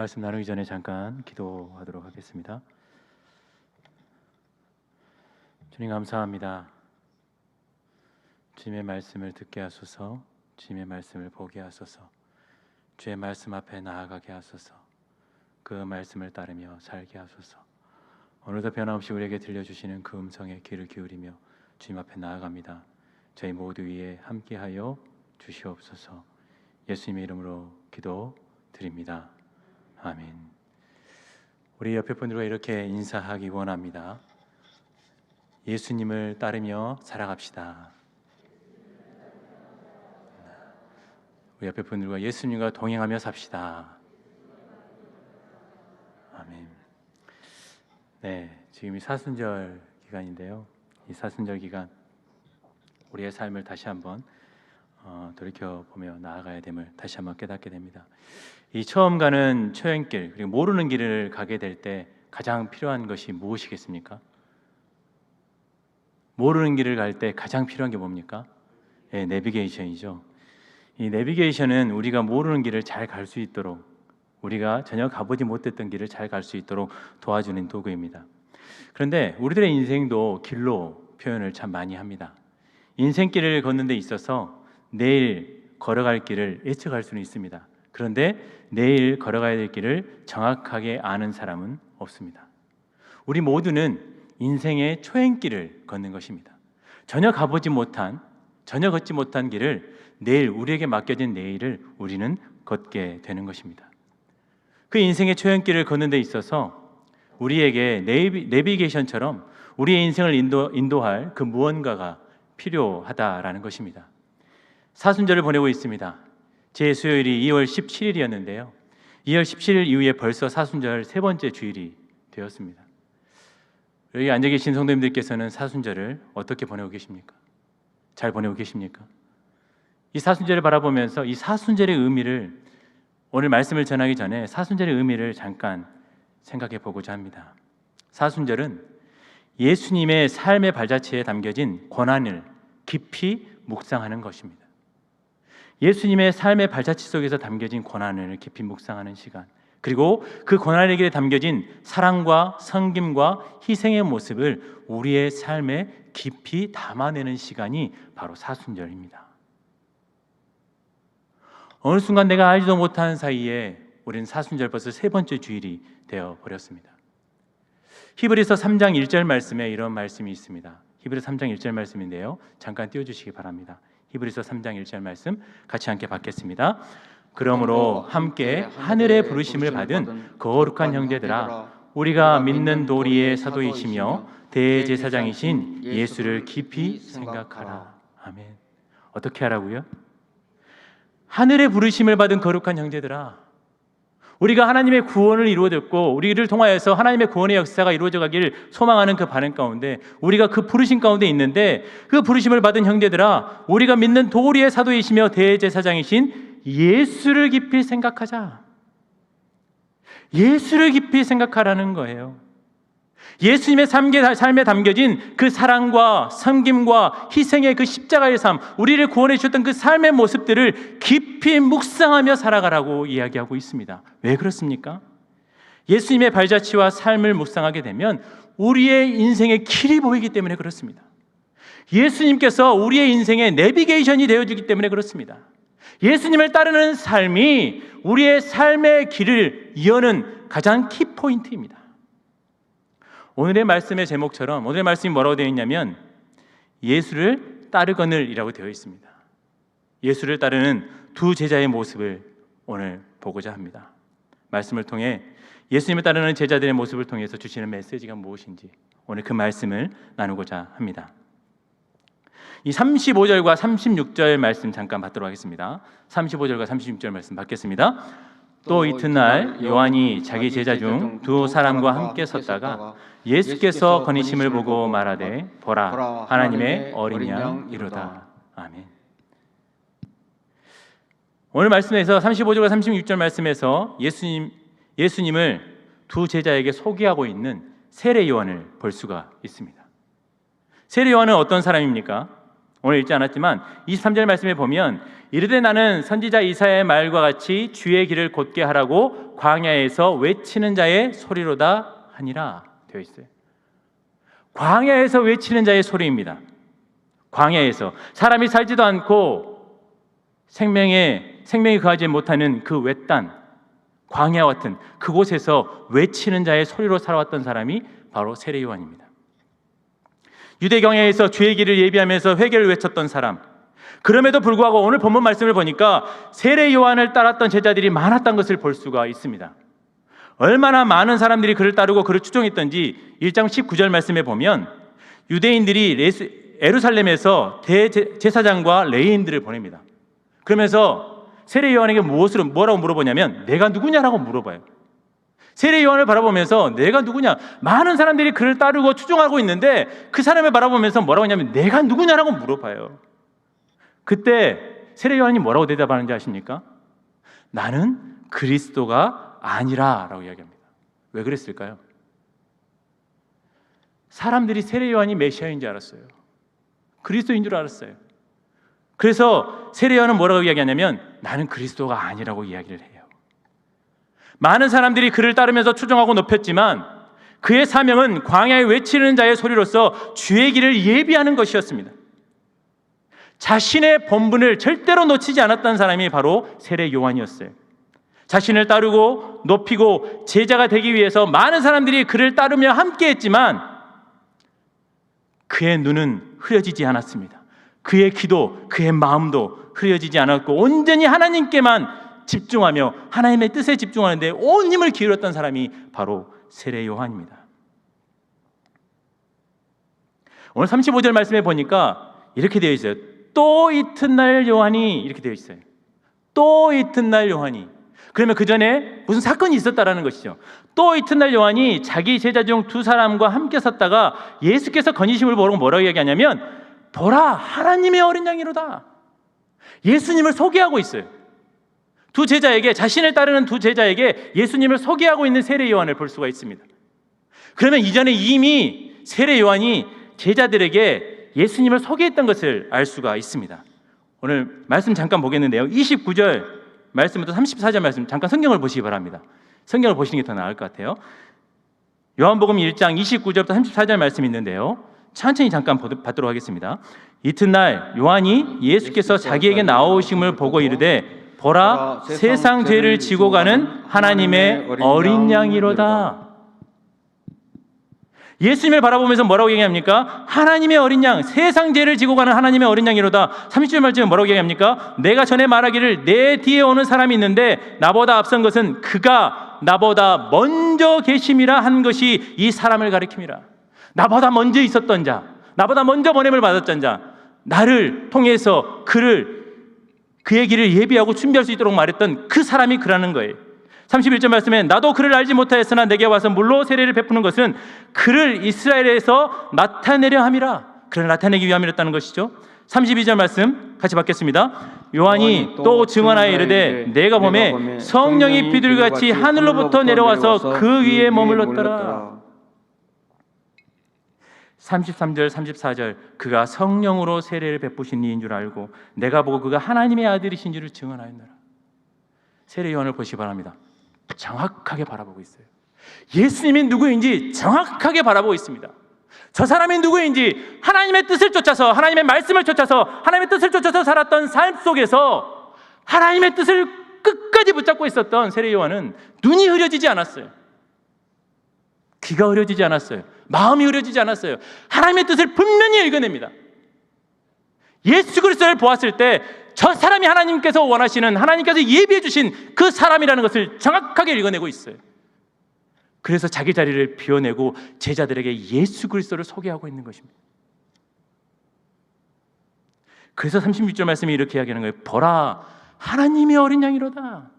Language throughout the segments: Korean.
말씀 나누기 전에 잠깐 기도하도록 하겠습니다. 주님 감사합니다. 주님의 말씀을 듣게 하소서, 주님의 말씀을 보게 하소서, 주의 말씀 앞에 나아가게 하소서, 그 말씀을 따르며 살게 하소서. 오늘도 변함없이 우리에게 들려주시는 그 음성에 귀를 기울이며 주님 앞에 나아갑니다. 저희 모두 위에 함께하여 주시옵소서. 예수님의 이름으로 기도 드립니다. 아멘. 우리 옆에 분들과 이렇게 인사하기 원합니다. 예수님을 따르며 살아갑시다. 우리 옆에 분들과 예수님과 동행하며 삽시다. 아멘. 네, 지금 이 사순절 기간인데요. 이 사순절 기간 우리의 삶을 다시 한번 어, 돌이켜 보며 나아가야 됨을 다시 한번 깨닫게 됩니다. 이 처음 가는 초행길 그리고 모르는 길을 가게 될 때 가장 필요한 것이 무엇이겠습니까? 모르는 길을 갈 때 가장 필요한 게 뭡니까? 예, 내비게이션이죠. 이 내비게이션은 우리가 모르는 길을 잘 갈 수 있도록 우리가 전혀 가보지 못했던 길을 잘 갈 수 있도록 도와주는 도구입니다. 그런데 우리들의 인생도 길로 표현을 참 많이 합니다. 인생길을 걷는 데 있어서 내일 걸어갈 길을 예측할 수는 있습니다. 그런데 내일 걸어가야 될 길을 정확하게 아는 사람은 없습니다. 우리 모두는 인생의 초행길을 걷는 것입니다. 전혀 가보지 못한, 전혀 걷지 못한 길을 내일 우리에게 맡겨진 내일을 우리는 걷게 되는 것입니다. 그 인생의 초행길을 걷는 데 있어서 우리에게 내비, 내비게이션처럼 우리의 인생을 인도, 인도할 그 무언가가 필요하다라는 것입니다. 사순절을 보내고 있습니다. 제 수요일이 2월 17일이었는데요. 2월 17일 이후에 벌써 사순절 세 번째 주일이 되었습니다. 여기 앉아 계신 성도님들께서는 사순절을 어떻게 보내고 계십니까? 잘 보내고 계십니까? 이 사순절을 바라보면서 이 사순절의 의미를 오늘 말씀을 전하기 전에 사순절의 의미를 잠깐 생각해 보고자 합니다. 사순절은 예수님의 삶의 발자취에 담겨진 권한을 깊이 묵상하는 것입니다. 예수님의 삶의 발자취 속에서 담겨진 권한을 깊이 묵상하는 시간, 그리고 그 권한에게 담겨진 사랑과 섬김과 희생의 모습을 우리의 삶에 깊이 담아내는 시간이 바로 사순절입니다. 어느 순간 내가 알지도 못하는 사이에 우리는 사순절 벌써 세 번째 주일이 되어 버렸습니다. 히브리서 3장 1절 말씀에 이런 말씀이 있습니다. 히브리서 3장 1절 말씀인데요. 잠깐 띄워 주시기 바랍니다. 히브리서 3장 1절 말씀 같이 함께 받겠습니다. 그러므로 함께 하늘의 부르심을 받은 거룩한 형제들아 우리가 믿는 도리의 사도이시며 대제사장이신 예수를 깊이 생각하라. 아멘. 어떻게 하라고요? 하늘의 부르심을 받은 거룩한 형제들아 우리가 하나님의 구원을 이루어졌고 우리를 통하여서 하나님의 구원의 역사가 이루어져 가길 소망하는 그 반응 가운데 우리가 그 부르심 가운데 있는데 그 부르심을 받은 형제들아 우리가 믿는 도리의 사도이시며 대제사장이신 예수를 깊이 생각하자. 예수를 깊이 생각하라는 거예요. 예수님의 삶에 담겨진 그 사랑과 섬김과 희생의 그 십자가의 삶, 우리를 구원해 주셨던 그 삶의 모습들을 깊이 묵상하며 살아가라고 이야기하고 있습니다. 왜 그렇습니까? 예수님의 발자취와 삶을 묵상하게 되면 우리의 인생의 길이 보이기 때문에 그렇습니다. 예수님께서 우리의 인생의 내비게이션이 되어주기 때문에 그렇습니다. 예수님을 따르는 삶이 우리의 삶의 길을 이어는 가장 키포인트입니다. 오늘의 말씀의 제목처럼 오늘의 말씀이 뭐라고 되어 있냐면 예수를 따르거늘이라고 되어 있습니다. 예수를 따르는 두 제자의 모습을 오늘 보고자 합니다. 말씀을 통해 예수님을 따르는 제자들의 모습을 통해서 주시는 메시지가 무엇인지 오늘 그 말씀을 나누고자 합니다. 이 35절과 36절 말씀 잠깐 받도록 하겠습니다. 35절과 36절 말씀 받겠습니다. 또 이튿날 요한이 자기 제자 중 두 사람과 함께 섰다가 예수께서 건의심을 보고 말하되 보라 하나님의 어린 양 이로다. 아멘. 오늘 말씀에서 35절과 36절 말씀에서 예수님 예수님을 두 제자에게 소개하고 있는 세례 요한을 볼 수가 있습니다. 세례 요한은 어떤 사람입니까? 오늘 읽지 않았지만 23절 말씀에 보면 이르되 나는 선지자 이사야의 말과 같이 주의 길을 곧게 하라고 광야에서 외치는 자의 소리로다 하니라 되어 있어요. 광야에서 외치는 자의 소리입니다. 광야에서 사람이 살지도 않고 생명에 생명이 거하지 못하는 그 외딴 광야 같은 그곳에서 외치는 자의 소리로 살아왔던 사람이 바로 세례 요한입니다. 유대 경야에서 주의 길을 예비하면서 회개를 외쳤던 사람. 그럼에도 불구하고 오늘 본문 말씀을 보니까 세례 요한을 따랐던 제자들이 많았던 것을 볼 수가 있습니다. 얼마나 많은 사람들이 그를 따르고 그를 추종했던지 1장 19절 말씀에 보면 유대인들이 레스, 에루살렘에서 대제사장과 레인들을 보냅니다. 그러면서 세례 요한에게 무엇으로 뭐라고 물어보냐면 내가 누구냐라고 물어봐요. 세례 요한을 바라보면서 내가 누구냐? 많은 사람들이 그를 따르고 추종하고 있는데 그 사람을 바라보면서 뭐라고 하냐면 내가 누구냐라고 물어봐요. 그때 세례 요한이 뭐라고 대답하는지 아십니까? 나는 그리스도가 아니라라고 이야기합니다. 왜 그랬을까요? 사람들이 세례 요한이 메시아인 줄 알았어요. 그리스도인 줄 알았어요. 그래서 세례 요한은 뭐라고 이야기하냐면 나는 그리스도가 아니라고 이야기를 해요. 많은 사람들이 그를 따르면서 추종하고 높였지만 그의 사명은 광야에 외치는 자의 소리로서 주의 길을 예비하는 것이었습니다. 자신의 본분을 절대로 놓치지 않았던 사람이 바로 세례 요한이었어요. 자신을 따르고 높이고 제자가 되기 위해서 많은 사람들이 그를 따르며 함께 했지만 그의 눈은 흐려지지 않았습니다. 그의 기도, 그의 마음도 흐려지지 않았고 온전히 하나님께만 집중하며 하나님의 뜻에 집중하는데 온 힘을 기울였던 사람이 바로 세례 요한입니다. 오늘 35절 말씀에 보니까 이렇게 되어 있어요. 또 이튿날 요한이 이렇게 되어 있어요. 또 이튿날 요한이 그러면 그 전에 무슨 사건이 있었다라는 것이죠. 또 이튿날 요한이 자기 제자 중 두 사람과 함께 섰다가 예수께서 건의심을 보고 뭐라고 얘기하냐면 보라 하나님의 어린 양이로다. 예수님을 소개하고 있어요. 두 제자에게 자신을 따르는 두 제자에게 예수님을 소개하고 있는 세례 요한을 볼 수가 있습니다. 그러면 이전에 이미 세례 요한이 제자들에게 예수님을 소개했던 것을 알 수가 있습니다. 오늘 말씀 잠깐 보겠는데요. 29절 말씀부터 34절 말씀 잠깐 성경을 보시기 바랍니다. 성경을 보시는 게 더 나을 것 같아요. 요한복음 1장 29절부터 34절 말씀이 있는데요. 천천히 잠깐 받도록 하겠습니다. 이튿날 요한이 예수께서 자기에게 나오심을 보고 이르되 보라 세상 죄를 지고 가는 하나님의 어린 양이로다. 예수님을 바라보면서 뭐라고 얘기합니까? 하나님의 어린 양, 세상 죄를 지고 가는 하나님의 어린 양이로다. 30절 말씀에 뭐라고 얘기합니까? 내가 전에 말하기를 내 뒤에 오는 사람이 있는데 나보다 앞선 것은 그가 나보다 먼저 계심이라 한 것이 이 사람을 가리킵니다. 나보다 먼저 있었던 자, 나보다 먼저 번냄을 받았던 자, 나를 통해서 그를 그의 길을 예비하고 준비할 수 있도록 말했던 그 사람이 그라는 거예요. 31절 말씀에 나도 그를 알지 못하였으나 내게 와서 물로 세례를 베푸는 것은 그를 이스라엘에서 나타내려 함이라. 그를 나타내기 위함이었다는 것이죠. 32절 말씀 같이 받겠습니다. 요한이 또 증언하여 이르되 내가 보매 성령이 비둘같이 하늘로부터 내려와서 그 위에 머물렀더라. 33절 34절 그가 성령으로 세례를 베푸신 이인 줄 알고 내가 보고 그가 하나님의 아들이신 줄을 증언하였노라. 세례 요한을 보시기 바랍니다. 정확하게 바라보고 있어요. 예수님이 누구인지 정확하게 바라보고 있습니다. 저 사람이 누구인지 하나님의 뜻을 쫓아서 하나님의 말씀을 쫓아서 하나님의 뜻을 쫓아서 살았던 삶 속에서 하나님의 뜻을 끝까지 붙잡고 있었던 세례 요한은 눈이 흐려지지 않았어요. 귀가 흐려지지 않았어요. 마음이 흐려지지 않았어요. 하나님의 뜻을 분명히 읽어냅니다. 예수 그리스도를 보았을 때 저 사람이 하나님께서 원하시는 하나님께서 예비해 주신 그 사람이라는 것을 정확하게 읽어내고 있어요. 그래서 자기 자리를 비워내고 제자들에게 예수 그리스도를 소개하고 있는 것입니다. 그래서 36절 말씀이 이렇게 이야기하는 거예요. 보라, 하나님의 어린 양이로다.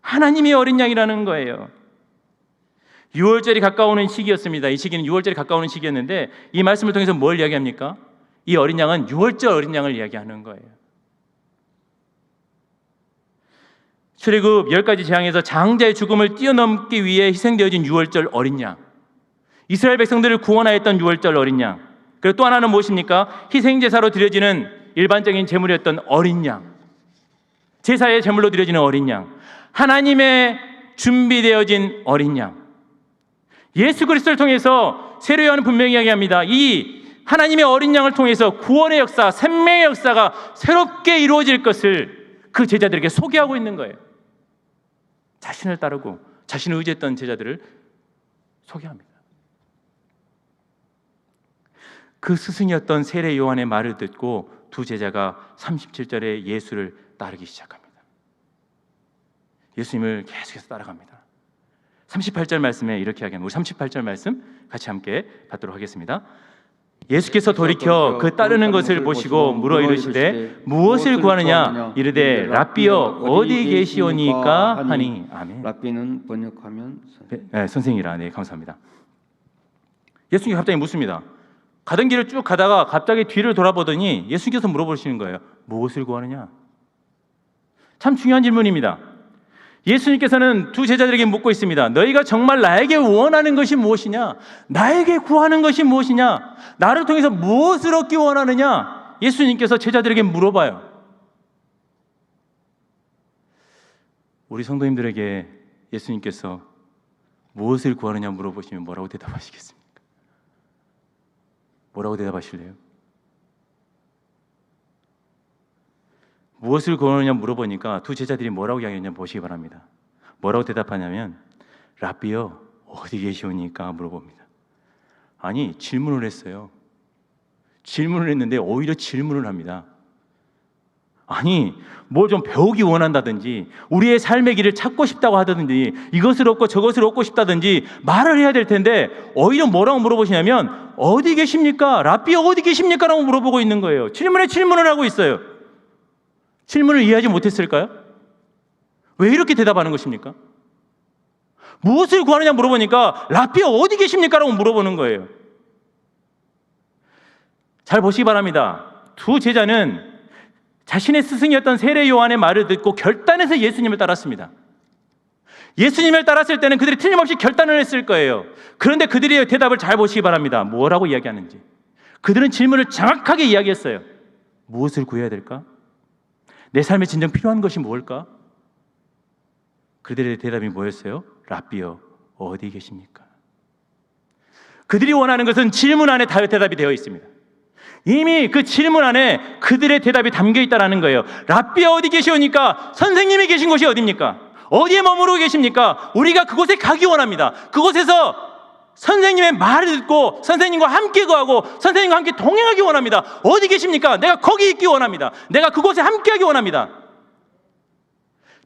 하나님의 어린 양이라는 거예요. 6월절이 가까우는 시기였습니다. 이 시기는 6월절이 가까우는 시기였는데 이 말씀을 통해서 뭘 이야기합니까? 이 어린 양은 6월절 어린 양을 이야기하는 거예요. 출애굽 10가지 재앙에서 장자의 죽음을 뛰어넘기 위해 희생되어진 6월절 어린 양. 이스라엘 백성들을 구원하였던 6월절 어린 양. 그리고 또 하나는 무엇입니까? 희생 제사로 드려지는 일반적인 제물이었던 어린 양. 제사의 제물로 드려지는 어린 양. 하나님의 준비되어진 어린 양. 예수 그리스도를 통해서 세례 요한은 분명히 이야기합니다. 이 하나님의 어린 양을 통해서 구원의 역사, 생명의 역사가 새롭게 이루어질 것을 그 제자들에게 소개하고 있는 거예요. 자신을 따르고 자신을 의지했던 제자들을 소개합니다. 그 스승이었던 세례 요한의 말을 듣고 두 제자가 37절에 예수를 따르기 시작합니다. 예수님을 계속해서 따라갑니다. 38절 말씀에 이렇게 하겠습니다. 우리 38절 말씀 같이 함께 받도록 하겠습니다. 예수께서 돌이켜 그 따르는 것을 보시고 물어 이르시되 무엇을 구하느냐 이르되 라비여 어디 계시오니까 하니 아멘. 랍비는 번역하면 선- 네, 선생이라 네 감사합니다. 예수님이 갑자기 묻습니다. 가던 길을 쭉 가다가 갑자기 뒤를 돌아보더니 예수님께서 물어보시는 거예요. 무엇을 구하느냐? 참 중요한 질문입니다. 예수님께서는 두 제자들에게 묻고 있습니다. 너희가 정말 나에게 원하는 것이 무엇이냐? 나에게 구하는 것이 무엇이냐? 나를 통해서 무엇을 얻기 원하느냐? 예수님께서 제자들에게 물어봐요. 우리 성도님들에게 예수님께서 무엇을 구하느냐 물어보시면 뭐라고 대답하시겠습니까? 뭐라고 대답하실래요? 무엇을 구하느냐 물어보니까 두 제자들이 뭐라고 이야기했냐 보시기 바랍니다. 뭐라고 대답하냐면 라비여 어디 계시오니까 물어봅니다. 아니 질문을 했어요. 질문을 했는데 오히려 질문을 합니다. 아니 뭘 좀 배우기 원한다든지 우리의 삶의 길을 찾고 싶다고 하다든지 이것을 얻고 저것을 얻고 싶다든지 말을 해야 될 텐데 오히려 뭐라고 물어보시냐면 어디 계십니까? 라비어 어디 계십니까? 라고 물어보고 있는 거예요. 질문에 질문을 하고 있어요. 질문을 이해하지 못했을까요? 왜 이렇게 대답하는 것입니까? 무엇을 구하느냐 물어보니까 라비어 어디 계십니까? 라고 물어보는 거예요. 잘 보시기 바랍니다. 두 제자는 자신의 스승이었던 세례 요한의 말을 듣고 결단해서 예수님을 따랐습니다. 예수님을 따랐을 때는 그들이 틀림없이 결단을 했을 거예요. 그런데 그들의 대답을 잘 보시기 바랍니다. 뭐라고 이야기하는지. 그들은 질문을 정확하게 이야기했어요. 무엇을 구해야 될까? 내 삶에 진정 필요한 것이 무엇일까? 그들의 대답이 뭐였어요? 라비어 어디 계십니까? 그들이 원하는 것은 질문 안에 다 대답이 되어 있습니다. 이미 그 질문 안에 그들의 대답이 담겨 있다라는 거예요. 라비어 어디 계시오니까 선생님이 계신 곳이 어디입니까? 어디에 머무르고 계십니까? 우리가 그곳에 가기 원합니다. 그곳에서 선생님의 말을 듣고 선생님과 함께 거하고 선생님과 함께 동행하기 원합니다. 어디 계십니까? 내가 거기 있기 원합니다. 내가 그곳에 함께하기 원합니다.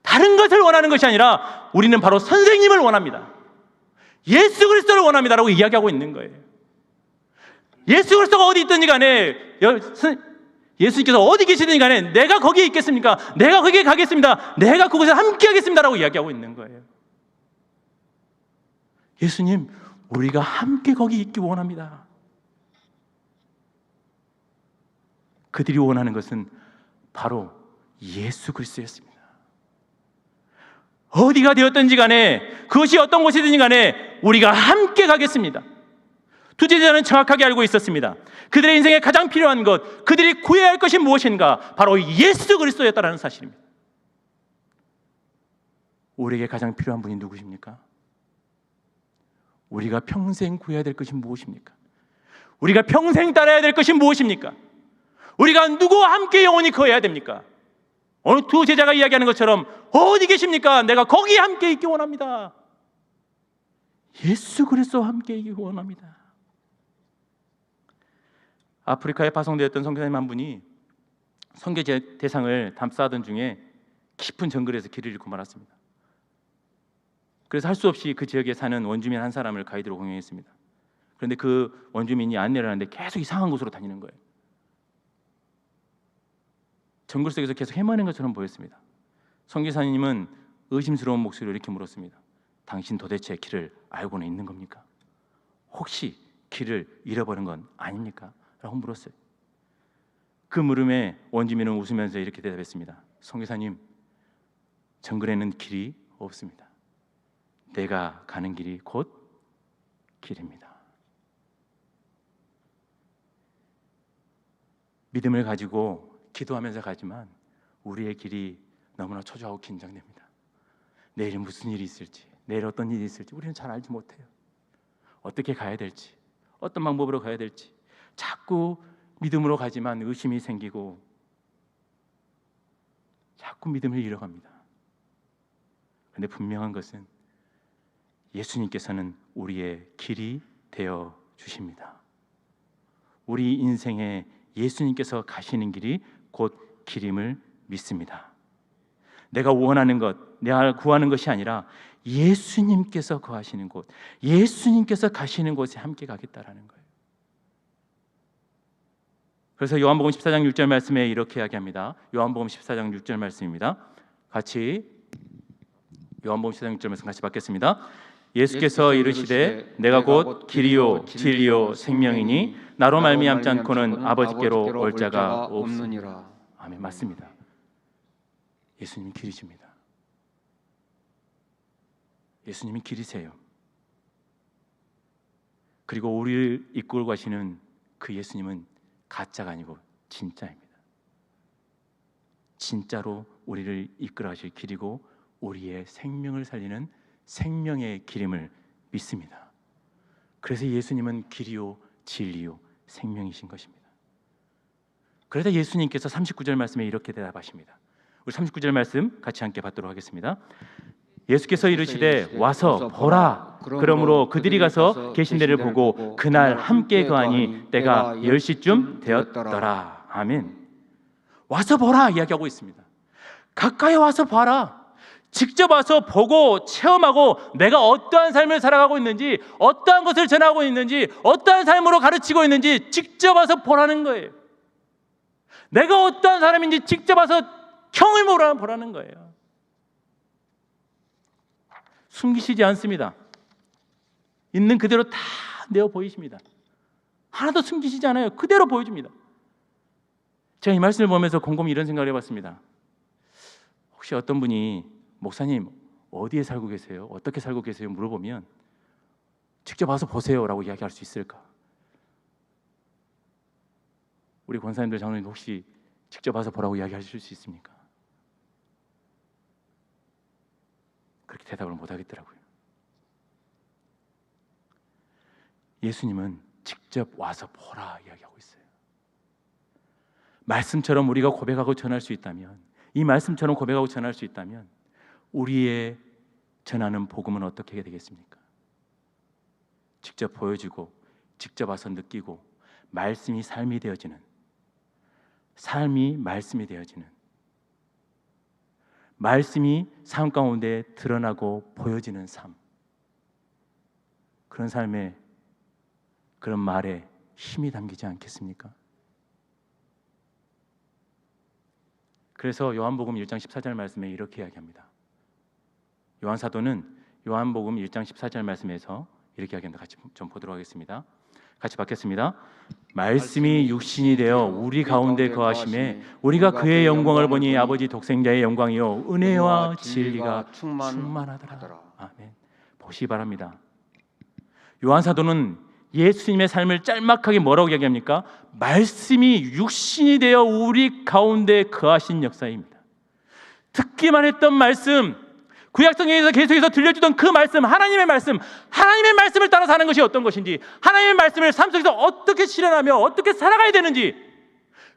다른 것을 원하는 것이 아니라 우리는 바로 선생님을 원합니다. 예수 그리스도를 원합니다라고 이야기하고 있는 거예요. 예수 그리스도가 어디 있든지 간에 예수님께서 어디 계시든지 간에 내가 거기에 있겠습니까? 내가 거기에 가겠습니다. 내가 그곳에 함께 하겠습니다라고 이야기하고 있는 거예요. 예수님, 우리가 함께 거기 있기 원합니다. 그들이 원하는 것은 바로 예수 그리스도였습니다. 어디가 되었든지 간에 그것이 어떤 곳이든지 간에 우리가 함께 가겠습니다. 두 제자는 정확하게 알고 있었습니다. 그들의 인생에 가장 필요한 것, 그들이 구해야 할 것이 무엇인가? 바로 예수 그리스도였다라는 사실입니다. 우리에게 가장 필요한 분이 누구십니까? 우리가 평생 구해야 될 것이 무엇입니까? 우리가 평생 따라야 될 것이 무엇입니까? 우리가 누구와 함께 영원히 거해야 됩니까? 어느 두 제자가 이야기하는 것처럼 어디 계십니까? 내가 거기에 함께 있기 원합니다. 예수 그리스도와 함께 있기 원합니다. 아프리카에 파송되었던 선교사님 한 분이 선교 제- 대상을 담싸던 중에 깊은 정글에서 길을 잃고 말았습니다. 그래서 할 수 없이 그 지역에 사는 원주민 한 사람을 가이드로 공용했습니다. 그런데 그 원주민이 안내를 하는데 계속 이상한 곳으로 다니는 거예요. 정글 속에서 계속 헤매는 것처럼 보였습니다. 선교사님은 의심스러운 목소리로 이렇게 물었습니다. 당신 도대체 길을 알고는 있는 겁니까? 혹시 길을 잃어버린 건 아닙니까? 라고 물었어요. 그 물음에 원주민은 웃으면서 이렇게 대답했습니다. 선교사님, 정글에는 길이 없습니다. 내가 가는 길이 곧 길입니다. 믿음을 가지고 기도하면서 가지만 우리의 길이 너무나 초조하고 긴장됩니다. 내일 무슨 일이 있을지, 내일 어떤 일이 있을지 우리는 잘 알지 못해요. 어떻게 가야 될지, 어떤 방법으로 가야 될지 자꾸 믿음으로 가지만 의심이 생기고 자꾸 믿음을 잃어갑니다. 근데 분명한 것은 예수님께서는 우리의 길이 되어 주십니다. 우리 인생에 예수님께서 가시는 길이 곧 길임을 믿습니다. 내가 원하는 것, 내가 구하는 것이 아니라 예수님께서 거하시는 곳, 예수님께서 가시는 곳에 함께 가겠다라는 거예요. 그래서 요한복음 14장 6절 말씀에 이렇게 이야기합니다. 요한복음 14장 6절 말씀입니다. 같이 요한복음 14장 6절 말씀 같이 받겠습니다. 예수께서 이르시되 내가 곧 길이요 진리요 생명이니 나로 말미암지 않고는 아버지께로 올 자가 없느니라. 아멘 맞습니다. 예수님이 길이십니다. 예수님이 길이세요. 그리고 우리를 이끌고 가시는 그 예수님은 가짜가 아니고 진짜입니다. 진짜로 우리를 이끌어 가실 길이고 우리의 생명을 살리는 생명의 길임을 믿습니다. 그래서 예수님은 길이요 진리요 생명이신 것입니다. 그래서 예수님께서 39절 말씀에 이렇게 대답하십니다. 우리 39절 말씀 같이 함께 받도록 하겠습니다. 예수께서 이르시되 와서 보라. 그러므로 그들이 가서 계신 데를 보고 그날 함께 거하니 때가 10시쯤 되었더라. 아멘. 와서 보라 이야기하고 있습니다. 가까이 와서 봐라. 직접 와서 보고 체험하고 내가 어떠한 삶을 살아가고 있는지, 어떠한 것을 전하고 있는지, 어떠한 삶으로 가르치고 있는지 직접 와서 보라는 거예요. 내가 어떠한 사람인지 직접 와서 모라 보라는 거예요. 숨기시지 않습니다. 있는 그대로 다 내어 보이십니다. 하나도 숨기시지 않아요. 그대로 보여줍니다. 제가 이 말씀을 보면서 곰곰이 이런 생각을 해봤습니다. 혹시 어떤 분이 목사님 어디에 살고 계세요? 어떻게 살고 계세요? 물어보면 직접 와서 보세요라고 이야기할 수 있을까? 우리 권사님들 장로님 혹시 직접 와서 보라고 이야기하실 수 있습니까? 그렇게 대답을 못 하겠더라고요. 예수님은 직접 와서 보라 이야기하고 있어요. 말씀처럼 우리가 고백하고 전할 수 있다면 이 말씀처럼 고백하고 전할 수 있다면 우리의 전하는 복음은 어떻게 되겠습니까? 직접 보여주고 직접 와서 느끼고 말씀이 삶이 되어지는 삶이 말씀이 되어지는 말씀이 삶 가운데 드러나고 보여지는 삶 그런 삶에 그런 말에 힘이 담기지 않겠습니까? 그래서 요한복음 1장 14절 말씀에 이렇게 이야기합니다. 요한 사도는 요한복음 1장 14절 말씀에서 이렇게 이야기합니다. 같이 좀 보도록 하겠습니다. 같이 받겠습니다. 말씀이 육신이 되어 우리 가운데 거하심에 우리가 그의 영광을 보니 아버지 독생자의 영광이요 은혜와 진리가 충만하더라. 아멘. 보시 바랍니다. 요한 사도는 예수님의 삶을 짤막하게 뭐라고 이야기합니까? 말씀이 육신이 되어 우리 가운데 거하신 역사입니다. 듣기만 했던 말씀, 구약성경에서 계속해서 들려주던 그 말씀, 하나님의 말씀, 하나님의 말씀을 따라 사는 것이 어떤 것인지, 하나님의 말씀을 삶 속에서 어떻게 실현하며 어떻게 살아가야 되는지,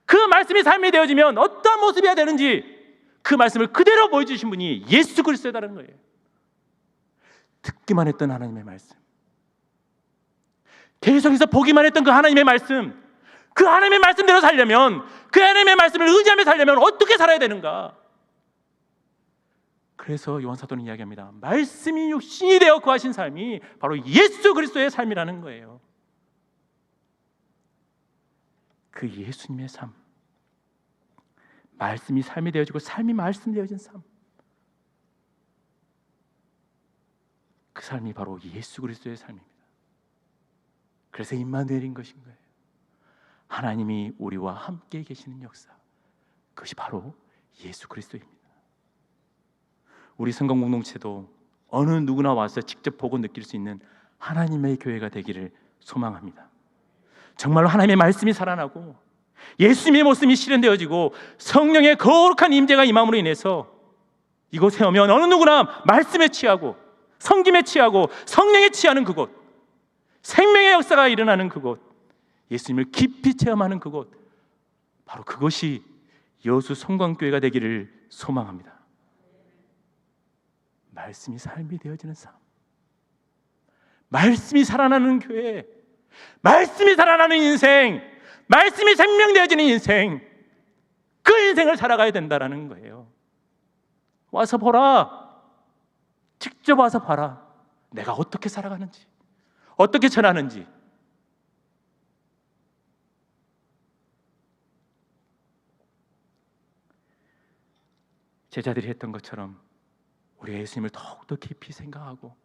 그 말씀이 삶이 되어지면 어떠한 모습이어야 되는지, 그 말씀을 그대로 보여주신 분이 예수 그리스도다라는 거예요. 듣기만 했던 하나님의 말씀. 계속해서 보기만 했던 그 하나님의 말씀, 그 하나님의 말씀대로 살려면, 그 하나님의 말씀을 의지하며 살려면 어떻게 살아야 되는가? 그래서 요한 사도는 이야기합니다. 말씀이 육신이 되어 구하신 삶이 바로 예수 그리스도의 삶이라는 거예요. 그 예수님의 삶, 말씀이 삶이 되어지고 삶이 말씀 되어진 삶. 그 삶이 바로 예수 그리스도의 삶입니다. 그래서 임마누엘인 것인 거예요. 하나님이 우리와 함께 계시는 역사. 그것이 바로 예수 그리스도입니다. 우리 성공 공동체도 어느 누구나 와서 직접 보고 느낄 수 있는 하나님의 교회가 되기를 소망합니다. 정말로 하나님의 말씀이 살아나고 예수님의 모습이 실현되어지고 성령의 거룩한 임재가 임함으로 인해서 이곳에 오면 어느 누구나 말씀에 취하고 성김에 취하고 성령에 취하는 그곳 생명의 역사가 일어나는 그곳 예수님을 깊이 체험하는 그곳 바로 그것이 여수 성광교회가 되기를 소망합니다. 말씀이 삶이 되어지는 삶. 말씀이 살아나는 교회. 말씀이 살아나는 인생. 말씀이 생명되어지는 인생. 그 인생을 살아가야 된다라는 거예요. 와서 보라. 직접 와서 봐라. 내가 어떻게 살아가는지. 어떻게 전하는지. 제자들이 했던 것처럼 우리 예수님을 더욱더 깊이 생각하고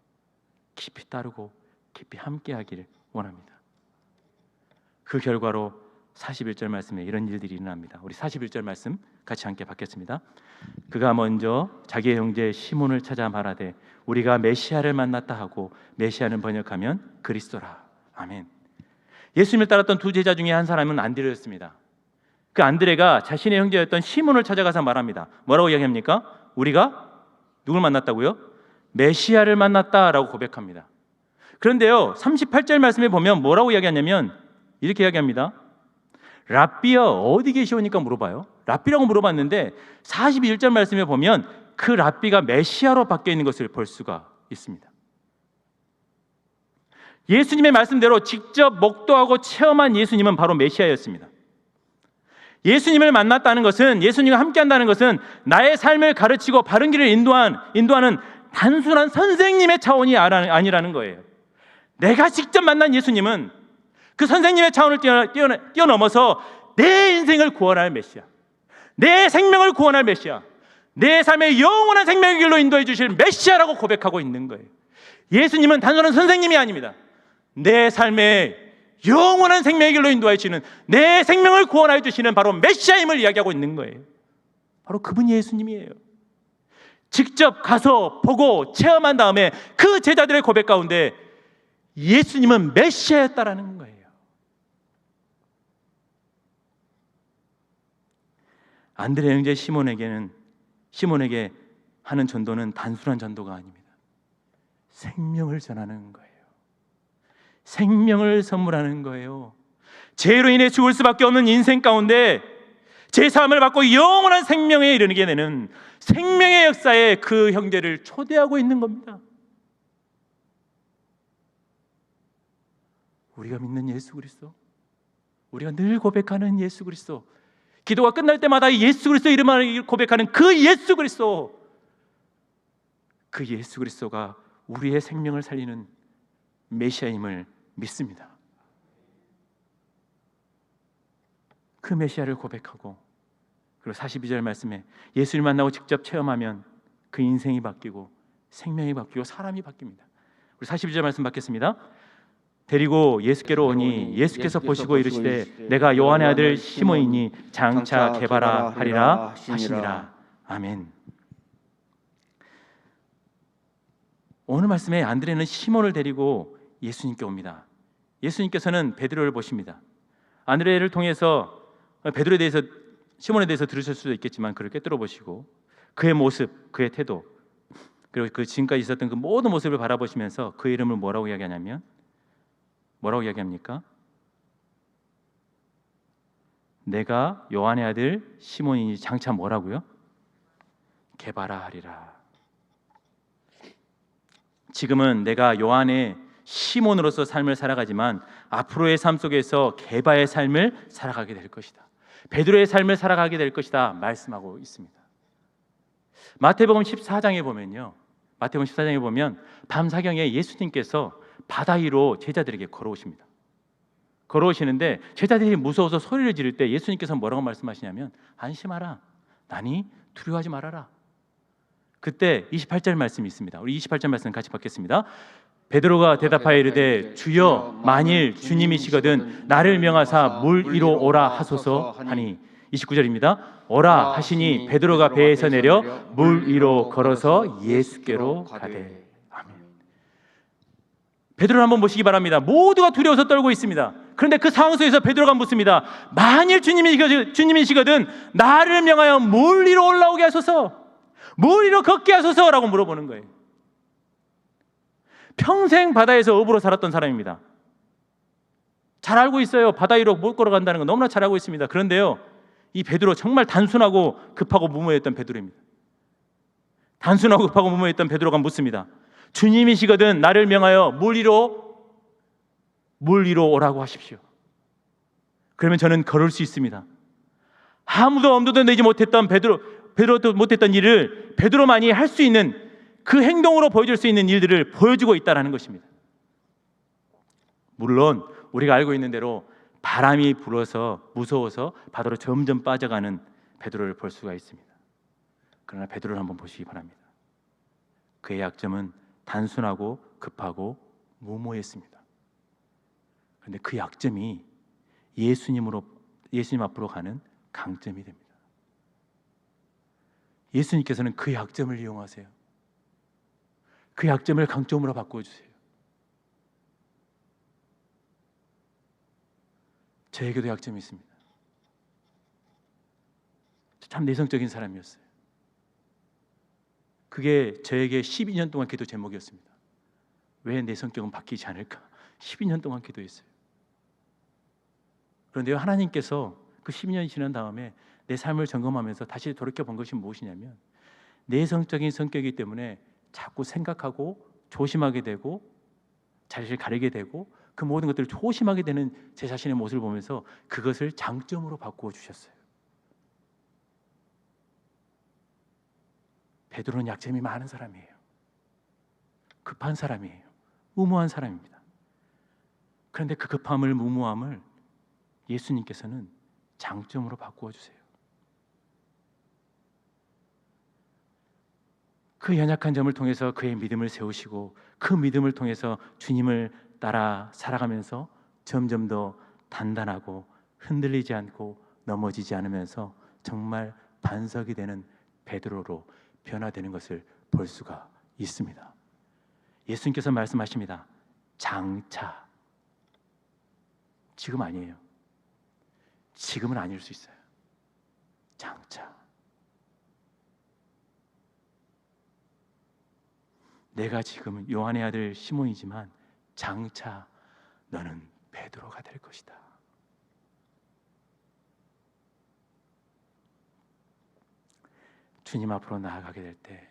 깊이 따르고 깊이 함께하기를 원합니다. 그 결과로 41절 말씀에 이런 일들이 일어납니다. 우리 41절 말씀 같이 함께 받겠습니다. 그가 먼저 자기의 형제 시몬을 찾아 말하되 우리가 메시아를 만났다 하고 메시아는 번역하면 그리스도라. 아멘. 예수님을 따랐던 두 제자 중에 한 사람은 안드레였습니다. 그 안드레가 자신의 형제였던 시몬을 찾아가서 말합니다. 뭐라고 이야기합니까? 우리가 누굴 만났다고요? 메시아를 만났다라고 고백합니다. 그런데요, 38절 말씀에 보면 뭐라고 이야기하냐면 이렇게 이야기합니다. 랍비여 어디 계시오니까 물어봐요. 랍비라고 물어봤는데 41절 말씀에 보면 그 랍비가 메시아로 바뀌어 있는 것을 볼 수가 있습니다. 예수님의 말씀대로 직접 목도하고 체험한 예수님은 바로 메시아였습니다. 예수님을 만났다는 것은 예수님과 함께 한다는 것은 나의 삶을 가르치고 바른 길을 인도한 인도하는 단순한 선생님의 차원이 아니라는 거예요. 내가 직접 만난 예수님은 그 선생님의 차원을 뛰어넘, 뛰어넘어서 내 인생을 구원할 메시아, 내 생명을 구원할 메시아, 내 삶의 영원한 생명의 길로 인도해 주실 메시아라고 고백하고 있는 거예요. 예수님은 단순한 선생님이 아닙니다. 내 삶의 영원한 생명의 길로 인도해 주시는 내 생명을 구원하여 주시는 바로 메시아임을 이야기하고 있는 거예요. 바로 그분이 예수님이에요. 직접 가서 보고 체험한 다음에 그 제자들의 고백 가운데 예수님은 메시아였다라는 거예요. 안드레 형제 시몬에게는 시몬에게 하는 전도는 단순한 전도가 아닙니다. 생명을 전하는 거예요. 생명을 선물하는 거예요. 죄로 인해 죽을 수밖에 없는 인생 가운데 제 삶을 받고 영원한 생명에 이르게 되는 생명의 역사에 그 형제를 초대하고 있는 겁니다. 우리가 믿는 예수 그리스도, 우리가 늘 고백하는 예수 그리스도, 기도가 끝날 때마다 예수 그리스도 이름을 고백하는 그 예수 그리스도, 그 예수 그리스도가 우리의 생명을 살리는 메시아임을 믿습니다. 그 메시아를 고백하고 그리고 42절 말씀에 예수를 만나고 직접 체험하면 그 인생이 바뀌고 생명이 바뀌고 사람이 바뀝니다. 우리 42절 말씀 받겠습니다. 데리고 예수께로 오니 예수께서 보시고 이르시되 내가 요한의 아들 시몬이니 장차 개바라 하리라 하시니라. 아멘. 오늘 말씀에 안드레는 시몬을 데리고 예수님께 옵니다. 예수님께서는 베드로를 보십니다. 안드레를 통해서 베드로에 대해서 시몬에 대해서 들으실 수도 있겠지만 그를 꿰뚫어 보시고 그의 모습, 그의 태도 그리고 그 지금까지 있었던 그 모든 모습을 바라보시면서 그 이름을 뭐라고 이야기하냐면 뭐라고 이야기합니까? 내가 요한의 아들 시몬이니 장차 뭐라고요? 개바라 하리라. 지금은 내가 요한의 시몬으로서 삶을 살아가지만 앞으로의 삶 속에서 개바의 삶을 살아가게 될 것이다. 베드로의 삶을 살아가게 될 것이다 말씀하고 있습니다. 마태복음 14장에 보면요. 마태복음 14장에 보면 밤 사경에 예수님께서 바다 위로 제자들에게 걸어오십니다. 걸어오시는데 제자들이 무서워서 소리를 지를 때 예수님께서 뭐라고 말씀하시냐면 안심하라. 나니 두려워하지 말아라. 그때 28절 말씀이 있습니다. 우리 28절 말씀 같이 받겠습니다. 베드로가 대답하여 이르되 주여 만일 주님이시거든 나를 명하사 물 위로 오라 하소서 하니 29절입니다. 오라 하시니 베드로가 배에서 내려 물 위로 걸어서 예수께로 가되 아멘. 베드로를 한번 보시기 바랍니다. 모두가 두려워서 떨고 있습니다. 그런데 그 상황 속에서 베드로가 묻습니다. 만일 주님이 주님이시거든 나를 명하여 물 위로 올라오게 하소서. 물 위로 걷게 하소서라고 물어보는 거예요. 평생 바다에서 어부로 살았던 사람입니다. 잘 알고 있어요. 바다 위로 못 걸어간다는 거 너무나 잘 알고 있습니다. 그런데요, 이 베드로 정말 단순하고 급하고 무모했던 베드로입니다. 단순하고 급하고 무모했던 베드로가 묻습니다. 주님이시거든 나를 명하여 물 위로 물 위로 오라고 하십시오. 그러면 저는 걸을 수 있습니다. 아무도 엄두도 내지 못했던 베드로 베드로도 못했던 일을 베드로만이 할 수 있는 그 행동으로 보여줄 수 있는 일들을 보여주고 있다라는 것입니다. 물론 우리가 알고 있는 대로 바람이 불어서 무서워서 바다로 점점 빠져가는 베드로를 볼 수가 있습니다. 그러나 베드로를 한번 보시기 바랍니다. 그의 약점은 단순하고 급하고 무모했습니다. 그런데 그 약점이 예수님으로 예수님 앞으로 가는 강점이 됩니다. 예수님께서는 그 약점을 이용하세요. 그 약점을 강점으로 바꾸어 주세요. 저에게도 약점이 있습니다. 참 내성적인 사람이었어요. 그게 저에게 12년 동안 기도 제목이었습니다. 왜 내 성격은 바뀌지 않을까? 12년 동안 기도했어요. 그런데 하나님께서 그 12년이 지난 다음에 내 삶을 점검하면서 다시 돌이켜 본 것이 무엇이냐면 내성적인 성격이기 때문에 자꾸 생각하고 조심하게 되고 자신을 가리게 되고 그 모든 것들을 조심하게 되는 제 자신의 모습을 보면서 그것을 장점으로 바꾸어 주셨어요. 베드로는 약점이 많은 사람이에요. 급한 사람이에요. 무모한 사람입니다. 그런데 그 급함을 무모함을 예수님께서는 장점으로 바꾸어 주세요. 그 연약한 점을 통해서 그의 믿음을 세우시고 그 믿음을 통해서 주님을 따라 살아가면서 점점 더 단단하고 흔들리지 않고 넘어지지 않으면서 정말 반석이 되는 베드로로 변화되는 것을 볼 수가 있습니다. 예수님께서 말씀하십니다. 장차. 지금 아니에요. 지금은 아닐 수 있어요. 장차. 내가 지금 요한의 아들 시몬이지만 장차 너는 베드로가 될 것이다. 주님 앞으로 나아가게 될 때,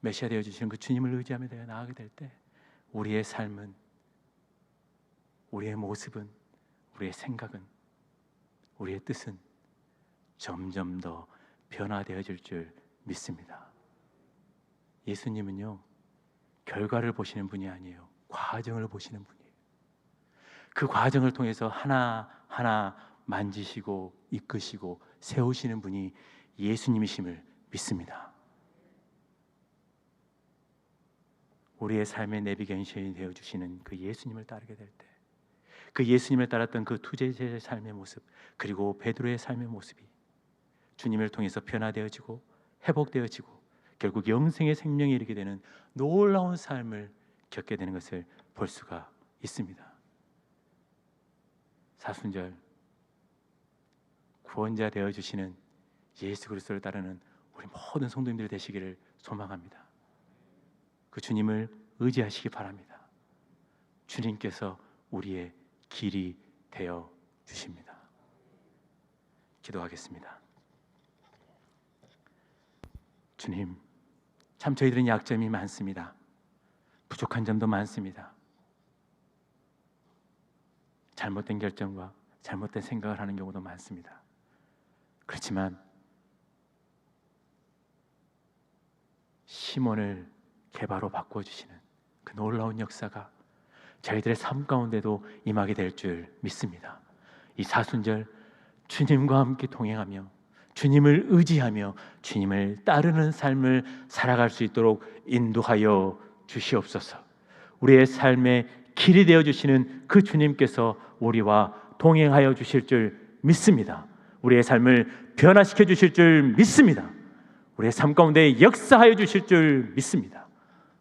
메시아 되어 주시는 그 주님을 의지하며 내가 나아가게 될 때, 우리의 삶은, 우리의 모습은, 우리의 생각은, 우리의 뜻은 점점 더 변화되어질 줄 믿습니다. 예수님은요, 결과를 보시는 분이 아니에요. 과정을 보시는 분이에요. 그 과정을 통해서 하나하나 만지시고 이끄시고 세우시는 분이 예수님이심을 믿습니다. 우리의 삶의 내비게이션이 되어 주시는 그 예수님을 따르게 될 때, 그 예수님을 따랐던 그 투제자의 삶의 모습, 그리고 베드로의 삶의 모습이 주님을 통해서 변화되어지고 회복되어지고 결국 영생의 생명에 이르게 되는 놀라운 삶을 겪게 되는 것을 볼 수가 있습니다. 사순절 구원자 되어 주시는 예수 그리스도를 따르는 우리 모든 성도님들 되시기를 소망합니다. 그 주님을 의지하시기 바랍니다. 주님께서 우리의 길이 되어 주십니다. 기도하겠습니다. 주님, 참 저희들은 약점이 많습니다. 부족한 점도 많습니다. 잘못된 결정과 잘못된 생각을 하는 경우도 많습니다. 그렇지만 시몬을 개바로 바꿔 주시는 그 놀라운 역사가 저희들의 삶 가운데도 임하게 될 줄 믿습니다. 이 사순절 주님과 함께 동행하며 주님을 의지하며 주님을 따르는 삶을 살아갈 수 있도록 인도하여 주시옵소서. 우리의 삶의 길이 되어 주시는 그 주님께서 우리와 동행하여 주실 줄 믿습니다. 우리의 삶을 변화시켜 주실 줄 믿습니다. 우리의 삶 가운데 역사하여 주실 줄 믿습니다.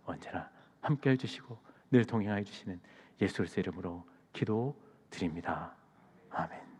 언제나 함께 해 주시고 늘 동행하여 주시는 예수 그리스도의 이름으로 기도 드립니다. 아멘.